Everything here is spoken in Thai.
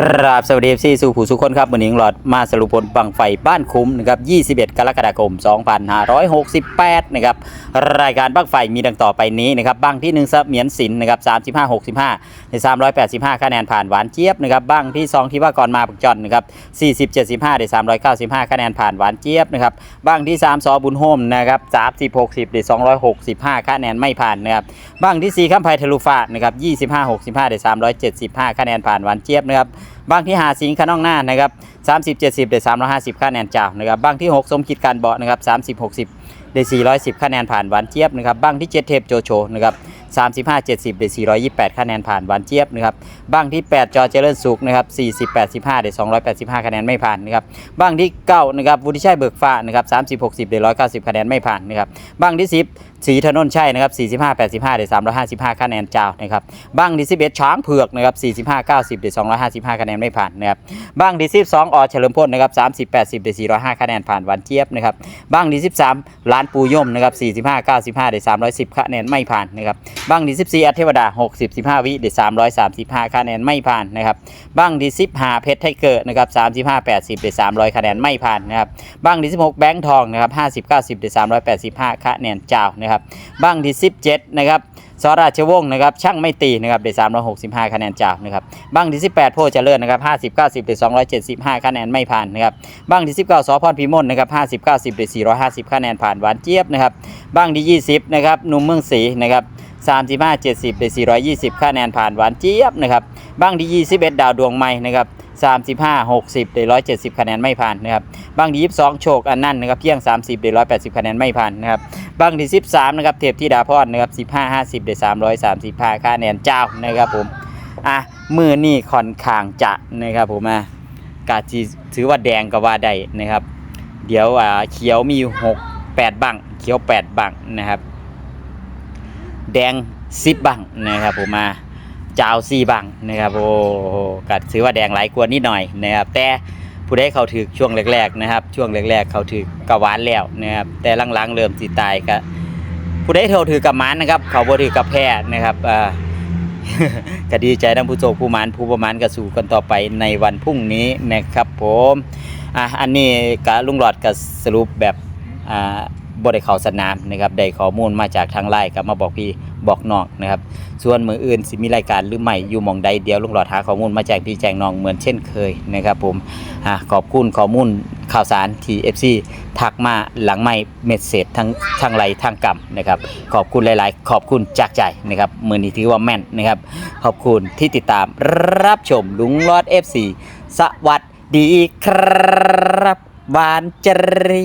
กราบสวัสดีซีสู่ผู้สุคนครับวันนี้หลอดมาสรุปผลบังไฟบ้านคุ้มนะครับ 21 กรกฎาคม 2568 นะครับรายการบังไฟมีดังต่อไปนี้นะครับบังที่1เสมียนสินนะครับ 35 65 ใน 385 คะแนนผ่านหวานเจี๊ยบนะครับบังที่ 2 ที่ว่าก่อนมาปักจอนนะครับ 40 75 ใน 395 คะแนนผ่านหวานเจี๊ยบนะครับบังที่3ซอบุญโฮมนะครับ30 60ใน265 คะแนนไม่ผ่านนะครับบังที่4ข้ามไพทะลุฟ้านะครับ25 65ใน375 คะแนนผ่านหวานเจี๊ยบนะครับบางที่หาสิงห์ขนองหน้านะครับ30 70ได้350คะแนนจ้านะครับบางที่6สมคิดการเบาะนะครับ30 60ได้410คะแนนผ่านหวานเจี๊ยบนะครับบางที่7เทพโจโฉนะครับ35 70ได้428คะแนนผ่านหวานเจี๊ยบนะครับบางที่8จอเจริญสุขนะครับ40 85ได้285คะแนนไม่ผ่านนะครับบางที่9นะครับวุฒิชัยเบิกฟ้านะครับ30 60ได้190คะแนนไม่ผ่านนะครับบางที่10สีถนนใชัยนะครับ45 85ได้355คะแนนเจ้านะครับบางที่11ช้างเผือกนะครับ45 90ได้255คะแนนไม่ผ่านนะครับบ้างที่12องอเฉลิมพลนะครับ30 80ได้405คะแนนผ่านวานเจี๊ยบนะครับบ้างที่13ล้านปูย่อมนะครับ45 95ได้310คะแนนไม่ผ่านนะครับบ้างที่14อัธเทวดา 60 15วิได้335คะแนนไม่ผ่านนะครับบ้างที่15เพชรไทเกอร์นะครับ35 80ได้300คะแนนไม่ผ่านนะครับบ้างที่16แบงค์ทองนะครับ50 90ได้385คะแนนเจ้านะนะครับบ้างที่ 17 นะครับสราชวงศ์นะครับช่างไม่ตีนะครับได้365 คะแนนจากนะครับบ้างที่ 18 โพเจริญนะครับ50 90ได้275 คะแนนไม่ผ่านนะครับบ้างที่ 19สพรพิมลนะครับ50 90ได้450 คะแนนผ่านหวานเจี๊ยบนะครับบ้างที่ 20 นะครับหนุ่มเมืองศรีนะครับ35 70ได้420 คะแนนผ่านหวานเจี๊ยบนะครับบ้างที่ 21 ดาวดวงใหม่นะครับ35 60ได้170 คะแนนไม่ผ่านนะครับ บางที่22โชคอันนั้นนะครับเพียง30ได้180คะแนนไม่ผ่านนะครับบางที่13นะครับเทพธิดาพรนะครับ15 50ได้335ค่าแนนเจ้านะครับผมอะมือนี่ค่อนข้างจะนะครับผมอะกาจีถือว่าแดงก็ว่าได้นะครับ เดี๋ยวอ่าเขียวมีอยู่6 8บังเขียว8บังนะครับ แดง10บังนะครับผมมาเจ้า4บังนะครับโอ้โหก็ถือว่าแดงหลายกว่านิดหน่อยนะครับแต่ ผู้ใดเขาถือช่วงแรกๆนะครับ ช่วงแรกๆเขาถือกะวานแล้วนะครับแต่หลังๆเริ่มสิตายก็ผู้ใดเขาถือกับมันนะครับ เขาบ่ถือกับแพ้นะครับอ่าก็ดีใจทั้งผู้โจกผู้มานผู้ประมาณกระสู่กันต่อไปในวันพรุ่งนี้นะครับผมอะอันนี้กะลุงหลอดก็สรุปแบบอ่า บ่ได้เข้าสนามนะครับได้ข้อมูลมาจากทางไลน์ก็มาบอกพี่บอกน้องนะครับ ส่วนมืออื่นสิมีรายการหรือไม่อยู่หมองใดเดียวลุงหลอดหาข้อมูลมาแจ้งพี่แจ้งน้องเหมือนเช่นเคยนะครับผมอะขอบคุณข้อมูลข่าวสารที่ FC ทักมาหลังไม่เมสเซจทั้งทางไลน์ทางกรรมนะครับขอบคุณหลาย ๆ ขอบคุณจากใจนะครับมือนี้ถือว่าแม่นนะครับขอบคุณที่ติดตามรับชมลุงรอด FC สวัสดีครับบานเจรี